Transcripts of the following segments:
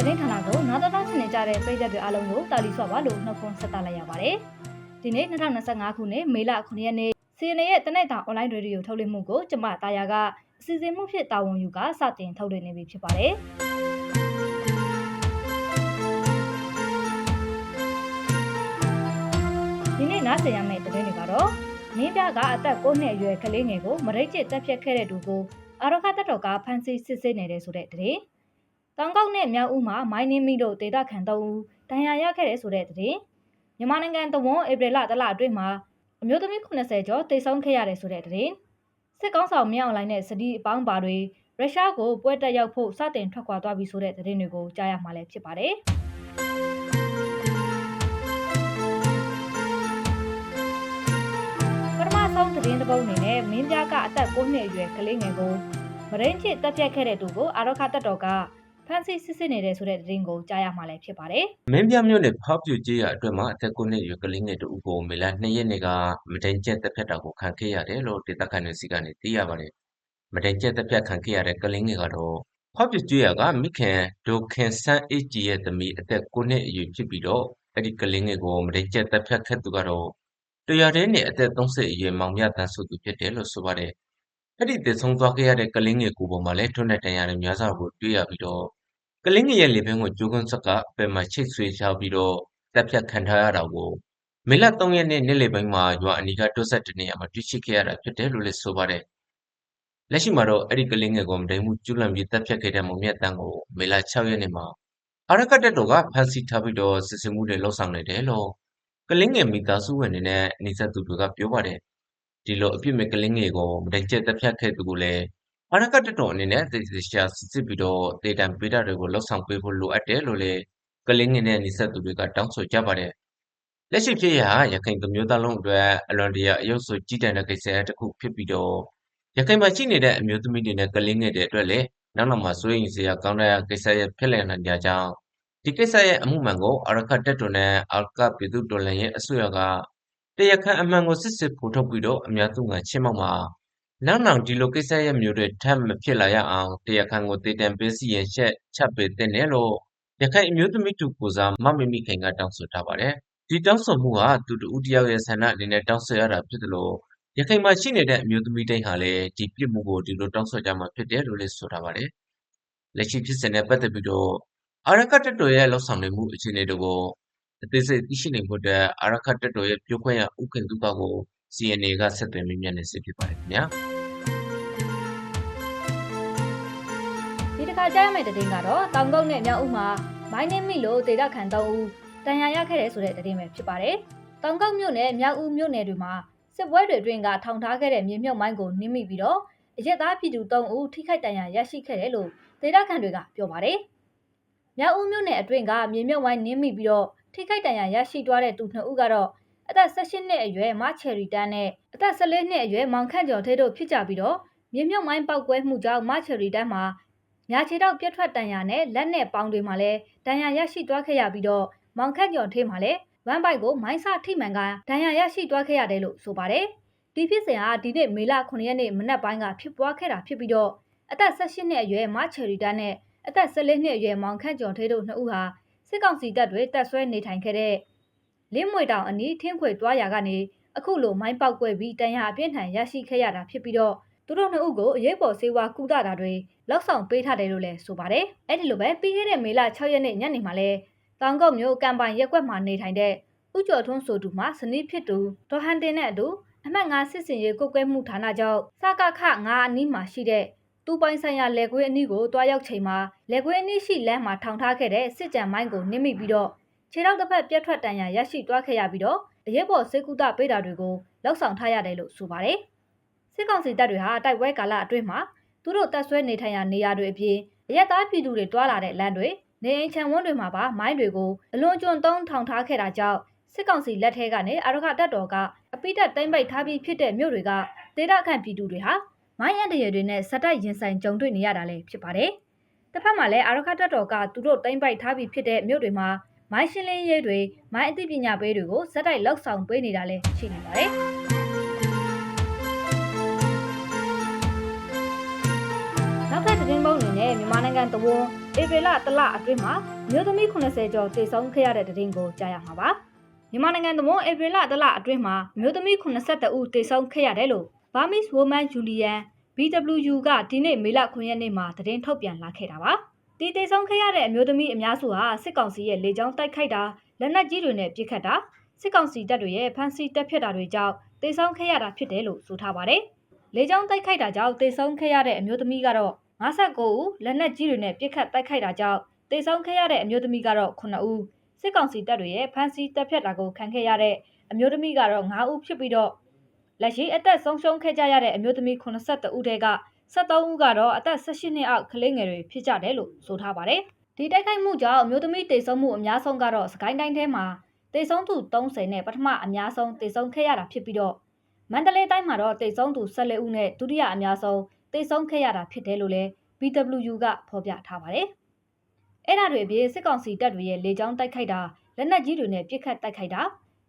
သတင်းဌာနကိုနားတော်တော်ဆင်နေကြတဲ့ပြည်သက်တွေအားလုံးကိုတာလီဆွပါလို့နှုတ်ခွန်းဆက်သလိုက်ရပါတယ်။ဒီနေ့2025ခုနှစ်မေလ9ရက်နေ့ CNA ရဲ့တနေ့တာအွန်လိုင်းရေဒီယိုထုတ်လွှင့်မှုကိုကျမတာယာကအစီအစဉ်မှုဖြစ်တာဝန်ယူကစတင်ထုတ်လွှင့်နေပြီဖြစ်ပါတယ်။ဒီနေ့နားဆင်ရမယ့်သတင်းတွေကတော့မင်းပြကအသက်9နှစ်အရွယ်ကလေးငယ်ကိုမရိတ်ကျစ်တက်ဖြတ်ခဲ့တဲ့သူကိုအာရခတက်တော်ကဖမ်းဆီးစစ်ဆေးနေတဲ့ဆိုတဲ့သတင်း။ တောင်ကောက်နဲ့မြောက်ဦးမှာမိုင်းနင်းမိတို့ဒေတာခန်3ဦးဒဏ်ရာရခဲ့တဲ့ဆိုတဲ့သတင်း။မြန်မာနိုင်ငံတဝန်ဧပြီလတလအတွင်းမှာအမျိုးသမီး80ကျော်တိတ်ဆုံးခဲ့ရတယ်ဆိုတဲ့သတင်း။စစ်ကောင်းဆောင်မြောက်အွန်လိုင်းနဲ့စတီးအပေါင်းပါတွေရုရှားကိုပွဲတက်ရောက်ဖို့စတင်ထွက်ခွာသွားပြီဆိုတဲ့သတင်းတွေကိုကြားရမှာလည်းဖြစ်ပါတယ်။ပထမဆုံးသတင်းတစ်ပုဒ်အနေနဲ့မင်းပြကအသက်9နှစ်အရွယ်ကလေးငယ်ကိုမရင်းချစ်တပ်ဖြတ်ခဲ့တဲ့သူကိုအာရခတက်တော်က ဖမ်းဆီးစစ်ဆေးနေတဲ့ဆိုတဲ့သတင်းကိုကြားရမှာလည်းဖြစ်ပါတယ်မင်းပြမြို့နယ်ဖောက်ပြူကျေးရွာအတွင်းမှာအသက်9နှစ်အရွယ်ကလေးငယ်တစ်ဦးကိုမေလ2ရက်နေ့ကမဒိန်ကျက်တပ်ဖြတ်တာကိုခံခဲ့ရတယ်လို့ဒေသခံတွေစီကနေသိရပါတယ်။မဒိန်ကျက်တပ်ဖြတ်ခံခဲ့ရတဲ့ကလေးငယ်ကတော့ဖောက်ပြူကျေးရွာကမိခင်ဒိုခင်ဆန်းအေးကြီးရဲ့သမီးအသက်9နှစ်အရွယ်ဖြစ်ပြီးတော့အဲ့ဒီကလေးငယ်ကိုမဒိန်ကျက်တပ်ဖြတ်ခဲ့သူကတော့တရွာတည်းနဲ့အသက်30အရွယ်မောင်မြတ်တန်းဆိုသူဖြစ်တယ်လို့ဆိုပါတယ်။အဲ့ဒီတည်ဆုံးသွားခဲ့ရတဲ့ကလေးငယ်ကိုပေါ်မှာလည်းထွန်းတဲ့တန်ရာတွေများစွာကိုတွေ့ရပြီးတော့ ကလင်းငယ်ရဲ့လေပင်ကိုကျိုးကွန်းဆက်ကဘယ်မှာချိတ်ဆွေးထားပြီးတော့တက်ဖြတ်ခံထားရတာကိုမေလ3ရက်နေ့နေ့လယ်ပိုင်းမှာရွာအနီးကတွတ်ဆက်တနေရာမှာတွေ့ရှိခဲ့ရတာဖြစ်တယ်လို့လည်းဆိုပါတယ်။လက်ရှိမှာတော့အဲ့ဒီကလင်းငယ်ကိုမတိမ်မှုကျူးလွန်ပြီးတက်ဖြတ်ခဲ့တဲ့မုံမြတ်တန်းကိုမေလ6ရက်နေ့မှာအာရကတက်တော်ကဖမ်းဆီးထားပြီးတော့စစ်ဆေးမှုတွေလှုပ်ဆောင်နေတယ်လို့ကလင်းငယ်မိသားစုဝင်တွေနဲ့နေဆက်သူတွေကပြောပါတယ်။ဒီလိုအပြစ်မဲ့ကလင်းငယ်ကိုမတိမ်ကျက်တက်ဖြတ်ခဲ့သူကိုလည်း အာရကတက်တော်အနေနဲ့ သေသေချာစစ်စစ်ပြီးတော့ဒေတံပေးတာတွေကိုလှုပ်ဆောင်ပေးဖို့ လိုအပ်တယ်လို့လည်း ကလင်းငယ်နဲ့နေဆက်သူတွေက တောင်းဆိုကြပါတယ်။လက်ရှိဖြစ်ရရခိုင်သူမျိုးသားလုံးအတွက် အလွန်တရာအယုတ်ဆိုကြီးတန်းတဲ့ ကိစ္စတစ်ခုဖြစ်ပြီးတော့ ရခိုင်မှာရှိနေတဲ့ အမျိုးသမီးတွေနဲ့ ကလင်းငယ်တွေအတွက်လည်း နောက်နောက်မှာ စိုးရိမ်စရာကောင်းတဲ့ ကိစ္စရဲ့ဖြစ်လည်နိုင်ကြကြောင်းဒီကိစ္စရဲ့အမှုမှန်ကို အာရခတက်တော်နဲ့ အာကပြည်သူတော်လှန်ရေးအစိုးရက တရားခံအမှန်ကို စစ်စစ်ဖော်ထုတ်ပြီးတော့ အများသူငါချင်းမောက်မှာ နောက်နောက်ဒီလိုကိစ္စရဲ့မျိုးတွေ ထပ်မဖြစ်လာရအောင် တရားခံကိုတည်တံပေးစီရင်ချက် ချပေးတဲ့နယ်လို့ ရခိုင်အမျိုးသမီးတူကိုစား မမမိခင်က တောင်းဆိုထားပါတယ်။ဒီတောင်းဆိုမှုဟာ သူတူဦးတယောက်ရဲ့ဆန္ဒအနေနဲ့ တောင်းဆိုရတာဖြစ်တယ်လို့ရခိုင်မှာရှိနေတဲ့ အမျိုးသမီးတိုင်းဟာလည်း ဒီပြစ်မှုကို ဒီလိုတောင်းဆိုကြမှာဖြစ်တယ်လို့လည်း ဆိုထားပါတယ်။လက်ရှိဖြစ်စဉ်နဲ့ ပတ်သက်ပြီးတော့ အာရကတက်တော်ရဲ့လှုပ်ဆောင်နေမှု အခြေအနေတွေကို အသေးစိတ်သိရှိနိုင်ဖို့အတွက် အာရခတက်တော်ရဲ့ ပြောခွင့်ရဥက္ကဋ္ဌသူကကို CNA ကဆက်သွယ်မေးမြန်းနေစစ်ဖြစ်ပါတယ်ခင်ဗျာ။ဒီတစ်ခါကြားရမယ့်သတင်းကတော့တောင်ကုန်းနဲ့မြောက်ဦးမှာမိုင်းနင်းမိလို့ဒေတာခန်3ဦးတန်ရာရခဲ့တဲ့ဆိုတဲ့သတင်းပဲဖြစ်ပါတယ်။တောင်ကုန်းမြို့နယ်မြောက်ဦးမြို့နယ်တွေမှာစစ်ပွဲတွေအတွင်းကထောင်ထားခဲ့တဲ့မြေမြုပ်မိုင်းကိုနင်းမိပြီးတော့အရက်သားပြည်သူ3ဦးထိခိုက်ဒဏ်ရာရရှိခဲ့တယ်လို့ဒေတာခန်တွေကပြောပါတယ်။မြောက်ဦးမြို့နယ်အတွင်းကမြေမြုပ်မိုင်းနင်းမိပြီးတော့ထိခိုက်ဒဏ်ရာရရှိသွားတဲ့သူ2ဦးကတော့ အသက်18နှစ်အရွယ်မချယ်ရီတန်းနဲ့အသက်14နှစ်အရွယ်မောင်ခန့်ကျော်သေးတို့ဖြစ်ကြပြီးတော့မြေမြုပ်မိုင်းပောက်ကွဲမှုကြောင့်မချယ်ရီတန်းမှာညာခြေတော့ပြတ်ထွက်တန်ရာနဲ့လက်နဲ့ပေါင်းတွေမှာလည်းဒဏ်ရာရရှိသွားခဲ့ရပြီးတော့မောင်ခန့်ကျော်သေးမှာလည်းဝမ်းပိုက်ကိုမိုင်းစထိမှန်ကဒဏ်ရာရရှိသွားခဲ့ရတယ်လို့ဆိုပါတယ်။ဒီဖြစ်စဉ်ဟာဒီနေ့မေလ9ရက်နေ့မနက်ပိုင်းကဖြစ်ပွားခဲ့တာဖြစ်ပြီးတော့အသက်18နှစ်အရွယ်မချယ်ရီတန်းနဲ့အသက်14နှစ်အရွယ်မောင်ခန့်ကျော်သေးတို့နှစ်ဦးဟာစစ်ကောင်စီတပ်တွေတပ်ဆွဲနေထိုင်ခဲ့တဲ့ လင်းမွေတောင်အနီးထင်းခွေသွားရာကနေအခုလိုမိုင်းပေါက်ကွဲပြီးတန်ရာအပြင်းထန်ရရှိခဲ့ရတာဖြစ်ပြီးတော့သူတို့နှစ်ဦးကိုအရေးပေါ်ဆေးဝါးကုသတာတွေလောက်ဆောင်ပေးထားတယ်လို့လည်းဆိုပါတယ်။အဲ့ဒီလိုပဲပြီးခဲ့တဲ့မေလ6ရက်နေ့ညနေမှာလဲတောင်ကုတ်မြို့ကံပိုင်ရက်ကွက်မှာနေထိုင်တဲ့ဥကျော်ထွန်းဆိုသူမှာဇနီးဖြစ်သူဒေါ်ဟန်တင်နဲ့အတူအမှတ်9စစ်စင်ရေးကုတ်ကွဲမှုဌာနကြောင့်စကခ9အနီးမှာရှိတဲ့သူပိုင်ဆိုင်ရာလက်ကွေးအနီးကိုတွားရောက်ချိန်မှာလက်ကွေးအနီးရှိလမ်းမှာထောင်ထားခဲ့တဲ့စစ်ကြံမိုင်းကိုနင်းမိပြီးတော့ ခြေထောက်တစ်ဖက်ပြတ်ထွက်တန်ရာရရှိသွားခဲ့ရပြီးတော့အရေးပေါ်စေကူတာပေးတာတွေကိုလောက်ဆောင်ထားရတယ်လို့ဆိုပါတယ်။စစ်ကောင်စီတပ်တွေဟာတိုက်ပွဲကာလအတွင်းမှာသူတို့တပ်ဆွဲနေထိုင်ရာနေရာတွေအပြင်အရက်သားပြည်သူတွေတွာလာတဲ့လမ်းတွေနေအိမ်ချံဝန်းတွေမှာပါမိုင်းတွေကိုအလွန်ကျွံသုံးထောင်ထားခဲ့တာကြောင့်စစ်ကောင်စီလက်ထဲကနေအာရခတပ်တော်ကအပိတက်တိမ့်ပိတ်ထားပြီးဖြစ်တဲ့မြို့တွေကဒေသခံပြည်သူတွေဟာမိုင်းရန်တရတွေနဲ့စက်တိုက်ရင်ဆိုင်ကြုံတွေ့နေရတာလည်းဖြစ်ပါတယ်။တစ်ဖက်မှာလည်းအာရခတပ်တော်ကသူတို့တိမ့်ပိတ်ထားပြီးဖြစ်တဲ့မြို့တွေမှာ မိုင်းရှင်းလင်းရေးတွေမိုင်းအသိပညာပေးတွေကိုစက်တိုက်လောက်ဆောင်ပေးနေတာလည်းရှိနေပါတယ်။နောက်ထပ်သတင်းပုံအနေနဲ့မြန်မာနိုင်ငံတဝန်းဧပြီလတလအတွင်းမှာမြို့သမီး80ကျော်တေဆုံးခဲ့ရတဲ့တဲ့တင်ကိုကြားရမှာပါမြန်မာနိုင်ငံတဝန်းဧပြီလတလအတွင်းမှာမြို့သမီး82ဦးတေဆုံးခဲ့ရတယ်လို့ Burmese Women Union BWU ကဒီနေ့မေလ9ရက်နေ့မှာသတင်းထုတ်ပြန်လာခဲ့တာပါ ဒီတေဆုံးခဲ့ရတဲ့အမျိုးသမီးအများစုဟာစစ်ကောင်စီရဲ့လေကြောင်းတိုက်ခိုက်တာလက်နက်ကြီးတွေနဲ့ပစ်ခတ်တာစစ်ကောင်စီတပ်တွေရဲ့ဖမ်းဆီးတပ်ဖြတ်တာတွေကြောင့်တေဆုံးခဲ့ရတာဖြစ်တယ်လို့ဆိုထားပါတယ်လေကြောင်းတိုက်ခိုက်တာကြောင့်တေဆုံးခဲ့ရတဲ့အမျိုးသမီးကတော့59ဦးလက်နက်ကြီးတွေနဲ့ပစ်ခတ်တိုက်ခိုက်တာကြောင့်တေဆုံးခဲ့ရတဲ့အမျိုးသမီးကတော့9ဦးစစ်ကောင်စီတပ်တွေရဲ့ဖမ်းဆီးတပ်ဖြတ်တာကိုခံခဲ့ရတဲ့အမျိုးသမီးကတော့9ဦးဖြစ်ပြီးတော့လက်ရှိအသက်ဆုံးရှုံးခဲ့ကြရတဲ့အမျိုးသမီး82ဦးတည်းက 73ဦးကတော့အသက်18နှစ်အောက်ကလေးငယ်တွေဖြစ်ကြတယ်လို့ဆိုထားပါတယ်ဒီတိုက်ခိုက်မှုကြောင့်အမျိုးသမီးတေဆုံးမှုအများဆုံးကတော့စကိုင်းတိုင်းထဲမှာတေဆုံးသူ30နဲ့ပထမအများဆုံးတေဆုံးခဲ့ရတာဖြစ်ပြီးတော့မန္တလေးတိုင်းမှာတော့တေဆုံးသူ14ဦးနဲ့ဒုတိယအများဆုံးတေဆုံးခဲ့ရတာဖြစ်တယ်လို့လည်း BWU ကဖော်ပြထားပါတယ်။အဲ့ဒါတွေအပြင်စစ်ကောင်စီတပ်တွေရဲ့လေကြောင်းတိုက်ခိုက်တာလက်နက်ကြီးတွေနဲ့ပစ်ခတ်တိုက်ခိုက်တာ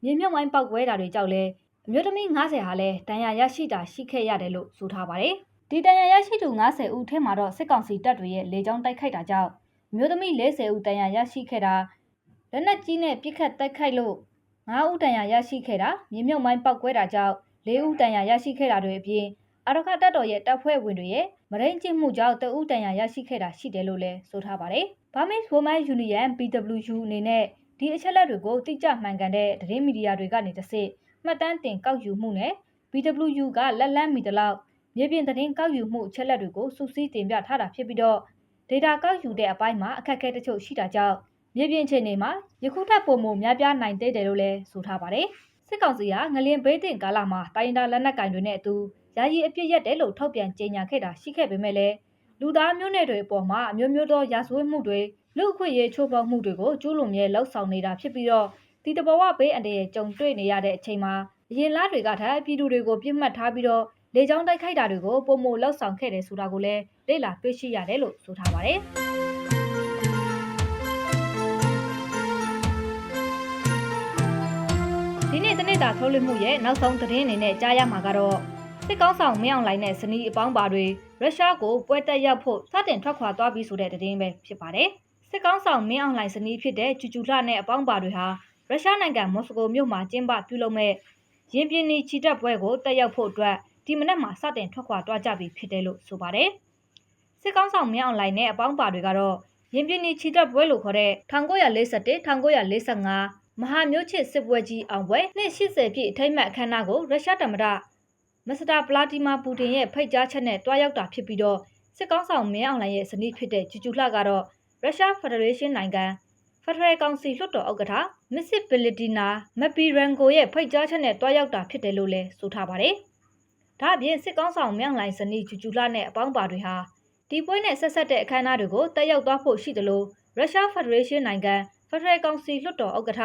မြေမြုပ်ဝိုင်းပောက်ကွဲတာတွေကြောင့်လည်းအမျိုးသမီး90ဟာလည်းဒဏ်ရာရရှိတာရှိခဲ့ရတယ်လို့ဆိုထားပါတယ်။ ဒီဒဏ်ရာရရှိသူ90ဦးထဲမှာတော့စစ်ကောင်စီတပ်တွေရဲ့လေကြောင်းတိုက်ခိုက်တာကြောင့်အမျိုးသမီး40ဦးဒဏ်ရာရရှိခဲ့တာလက်နက်ကြီးနဲ့ပစ်ခတ်တိုက်ခိုက်လို့9ဦးဒဏ်ရာရရှိခဲ့တာမြေမြုပ်ဝိုင်းပောက်ကွဲတာကြောင့်၄ဦးဒဏ်ရာရရှိခဲ့တာတွေအပြင်အာရခတပ်တော်ရဲ့တပ်ဖွဲ့ဝင်တွေရဲ့မရင်းကျင့်မှုကြောင့်တအုပ်တန်ရာရရှိခဲ့တာရှိတယ်လို့လည်းဆိုထားပါတယ်။ Burmese Women Union BWU အနေနဲ့ဒီအချက်လက်တွေကိုတိကျမှန်ကန်တဲ့သတင်းမီဒီယာတွေကနေတစ်စစ်မှတ်တမ်းတင်ကောက်ယူမှုနဲ့ BWU ကလက်လန်းမီတလောက် မြေပြင်သတင်းကောက်ယူမှုအချက်လက်တွေကိုစုစည်းတင်ပြထားတာဖြစ်ပြီးတော့ data ကောက်ယူတဲ့အပိုင်းမှာအခက်အခဲတချို့ရှိတာကြောင့်မြေပြင်အခြေအနေမှာယခုထပ်ပုံမှုများပြားနိုင်သေးတယ်လို့လည်းဆိုထားပါတယ်။စစ်ကောင်စီကငလင်ဘေးတင်ကာလမှာတိုင်းဒါလက်နက်ကင်တွေနဲ့အတူယာယီအပြစ်ရက်တယ်လို့ထုတ်ပြန်ကြေညာခဲ့တာရှိခဲ့ပေမဲ့လည်းလူသားမျိုးနွယ်တွေအပေါ်မှာအမျိုးမျိုးသောရာဇဝတ်မှုတွေလူအခွင့်အရေးချိုးဖောက်မှုတွေကိုကျူးလွန်မြဲလှုပ်ဆောင်နေတာဖြစ်ပြီးတော့ဒီတဘဝဘေးအန္တရာယ်ကြုံတွေ့နေရတဲ့အချိန်မှာအရင်လားတွေကထပ်ပြည်သူတွေကိုပြစ်မှတ်ထားပြီးတော့ လေကြောင်းတိုက်ခိုက်တာတွေကိုပုံမလှုပ်ဆောင်ခဲ့တယ်ဆိုတာကိုလည်းလေ့လာတွေ့ရှိရတယ်လို့ဆိုထားပါတယ်ဒီနေ့တနေ့တာထုတ်လွှင့်မှုရဲ့နောက်ဆုံးသတင်းအနေနဲ့ကြားရမှာကတော့စစ်ကောင်းဆောင်မင်းအောင်လှိုင်နဲ့ဇနီးအပေါင်းပါတွေရုရှားကိုပွဲတက်ရောက်ဖို့စတင်ထွက်ခွာသွားပြီဆိုတဲ့သတင်းပဲဖြစ်ပါတယ်။စစ်ကောင်းဆောင်မင်းအောင်လှိုင်ဇနီးဖြစ်တဲ့ကျူကျူလှနဲ့အပေါင်းပါတွေဟာရုရှားနိုင်ငံမော်စကိုမြို့မှာကျင်းပပြုလုပ်မဲ့ရင်ပြင်းနီချီတက်ပွဲကိုတက်ရောက်ဖို့အတွက် ဒီမနက်မှာစတင်ထွက်ခွာသွားကြပြီဖြစ်တယ်လို့ဆိုပါတယ်။စစ်ကောင်းဆောင်မင်းအောင်လှိုင်နဲ့အပေါင်းပါတွေကတော့ရင်ပြင်းနီချီတက်ပွဲလို့ခေါ်တဲ့1941 1945မဟာမျိုးချစ်စစ်ပွဲကြီးအောင်ပွဲနှစ်80ပြည့်အထိမ်းအမှတ်အခမ်းအနားကိုရုရှားသမ္မတမစ္စတာပလာတီမာပူတင်ရဲ့ဖိတ်ကြားချက်နဲ့တွားရောက်တာဖြစ်ပြီးတော့စစ်ကောင်းဆောင်မင်းအောင်လှိုင်ရဲ့ဇနီးဖြစ်တဲ့ဂျူဂျူလှကတော့ရုရှားဖက်ဒရေးရှင်းနိုင်ငံဖက်ဒရယ်ကောင်စီလွှတ်တော်ဥက္ကဋ္ဌမစ်စစ်ဘလီတီနာမပီရန်ကိုရဲ့ဖိတ်ကြားချက်နဲ့တွားရောက်တာဖြစ်တယ်လို့လည်းဆိုထားပါတယ်။ ဒါအပြင်စစ်ကောင်းဆောင်မင်းအောင်လှိုင်ဇနီးဂျူဂျူလှနဲ့အပေါင်းပါတွေဟာဒီပွဲနဲ့ဆက်ဆက်တဲ့အခမ်းအနားတွေကိုတက်ရောက်သွားဖို့ရှိတယ်လို့ရုရှားဖက်ဒရေးရှင်းနိုင်ငံဖက်ဒရယ်ကောင်စီလွှတ်တော်ဥက္ကဋ္ဌ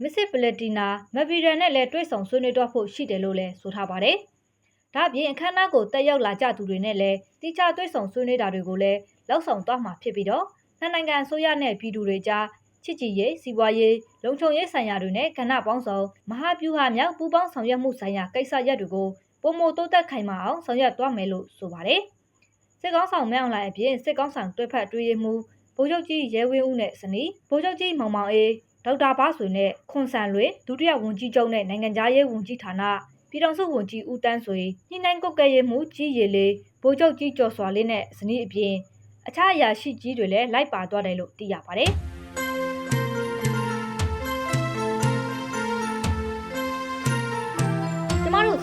မစ်စစ်ဘလီတီနာမပီရန်နဲ့လည်းတွေ့ဆုံဆွေးနွေးတော့ဖို့ရှိတယ်လို့လည်းဆိုထားပါတယ်။ဒါ့အပြင်အခမ်းအနားကိုတက်ရောက်လာကြသူတွေနဲ့လည်းတိကျတွေ့ဆုံဆွေးနွေးတာတွေကိုလည်းလောက်ဆောင်သွားမှာဖြစ်ပြီးတော့နိုင်ငံအစိုးရနဲ့ပြည်သူတွေကြားချစ်ကြည်ရေးစီးပွားရေးလုံခြုံရေးဆိုင်ရာတွေနဲ့ကဏ္ဍပေါင်းစုံမဟာဗျူဟာမြောက်ပူးပေါင်းဆောင်ရွက်မှုဆိုင်ရာကိစ္စရပ်တွေကို ပုံမတိုးတက်ခိုင်မာအောင်ဆောင်ရွက်သွားမယ်လို့ဆိုပါတယ်။စစ်ကောင်းဆောင်မဲအောင်လိုက်အပြင်စစ်ကောင်းဆောင်တွဲဖက်တွေးရမှုဗိုလ်ချုပ်ကြီးရဲဝင်းဦးနဲ့စနီးဗိုလ်ချုပ်ကြီးမောင်မောင်အေးဒေါက်တာဘားဆွေနဲ့ခွန်ဆန်လွေဒုတိယဝန်ကြီးချုပ်နဲ့နိုင်ငံသားရေးဝန်ကြီးဌာနပြည်တော်စုဝန်ကြီးဦးတန်းဆွေညှိနှိုင်းကုတ်ကဲရေးမှုကြီးရည်လေးဗိုလ်ချုပ်ကြီးကျော်စွာလေးနဲ့ဇနီးအပြင်အခြားအရာရှိကြီးတွေလည်းလိုက်ပါသွားတယ်လို့သိရပါတယ်။